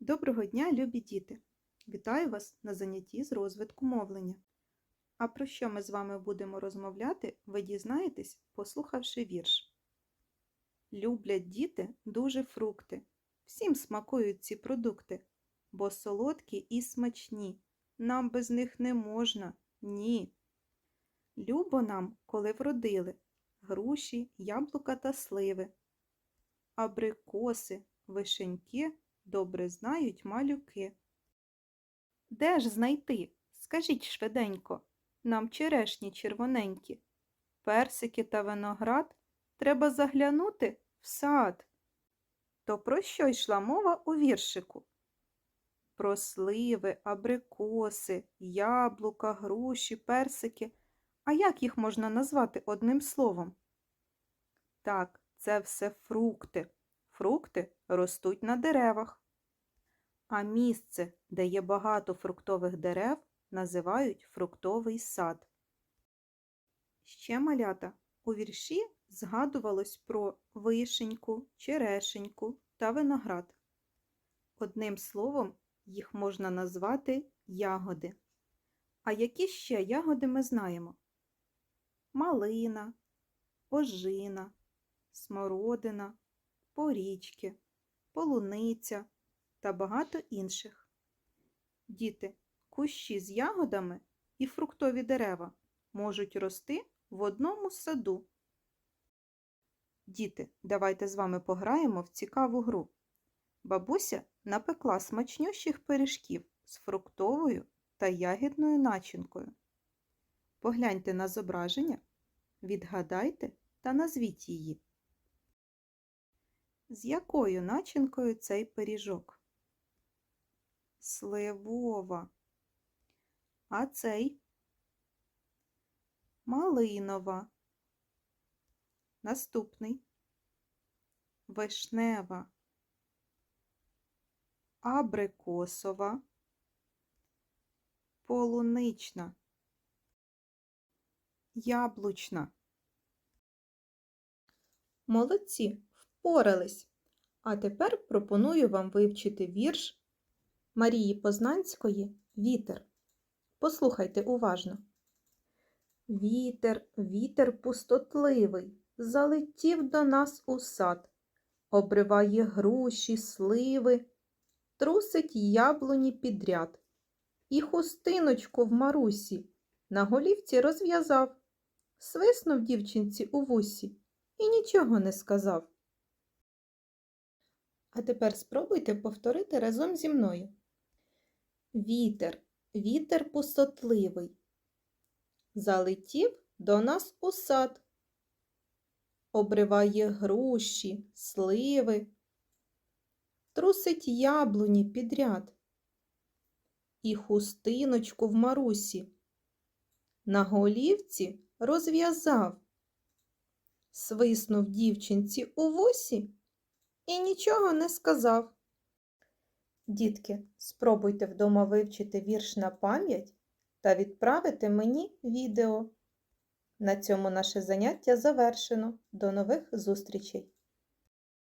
Доброго дня, любі діти! Вітаю вас на занятті з розвитку мовлення. А про що ми з вами будемо розмовляти, ви дізнаєтесь, послухавши вірш. Люблять діти дуже фрукти. Всім смакують ці продукти, бо солодкі і смачні. Нам без них не можна, ні. Любо нам, коли вродили груші, яблука та сливи, абрикоси, вишеньки добре знають малюки. Де ж знайти? Скажіть швиденько, нам черешні червоненькі, персики та виноград треба заглянути в сад. То про що йшла мова у віршику? Про сливи, абрикоси, яблука, груші, персики. А як їх можна назвати одним словом? Так, це все фрукти. Фрукти ростуть на деревах. А місце, де є багато фруктових дерев, називають фруктовий сад. Ще малята у вірші згадувалось про вишеньку, черешеньку та виноград. Одним словом, їх можна назвати ягоди. А які ще ягоди ми знаємо? Малина, ожина, смородина, порічки, полуниця та багато інших. Діти, кущі з ягодами і фруктові дерева можуть рости в одному саду. Діти, давайте з вами пограємо в цікаву гру. Бабуся напекла смачнющих пиріжків з фруктовою та ягідною начинкою. Погляньте на зображення, відгадайте та назвіть її. З якою начинкою цей пиріжок? Сливова. А цей? Малинова. Наступний. Вишнева. Абрикосова. Полунична. Яблучна. Молодці, впорались. А тепер пропоную вам вивчити вірш Марії Познанської Вітер. Послухайте уважно. Вітер, вітер пустотливий, залетів до нас у сад, обриває груші, сливи, трусить яблуні підряд. І хустиночку в марусі на голівці розв'язав, свиснув дівчинці у вусі і нічого не сказав. А тепер спробуйте повторити разом зі мною. Вітер, вітер пустотливий. Залетів до нас у сад. Обриває груші, сливи, трусить яблуні підряд. І хустиночку в марусі. На голівці розв'язав, свиснув дівчинці у вусі і нічого не сказав. Дітки, спробуйте вдома вивчити вірш на пам'ять та відправити мені відео. На цьому наше заняття завершено. До нових зустрічей!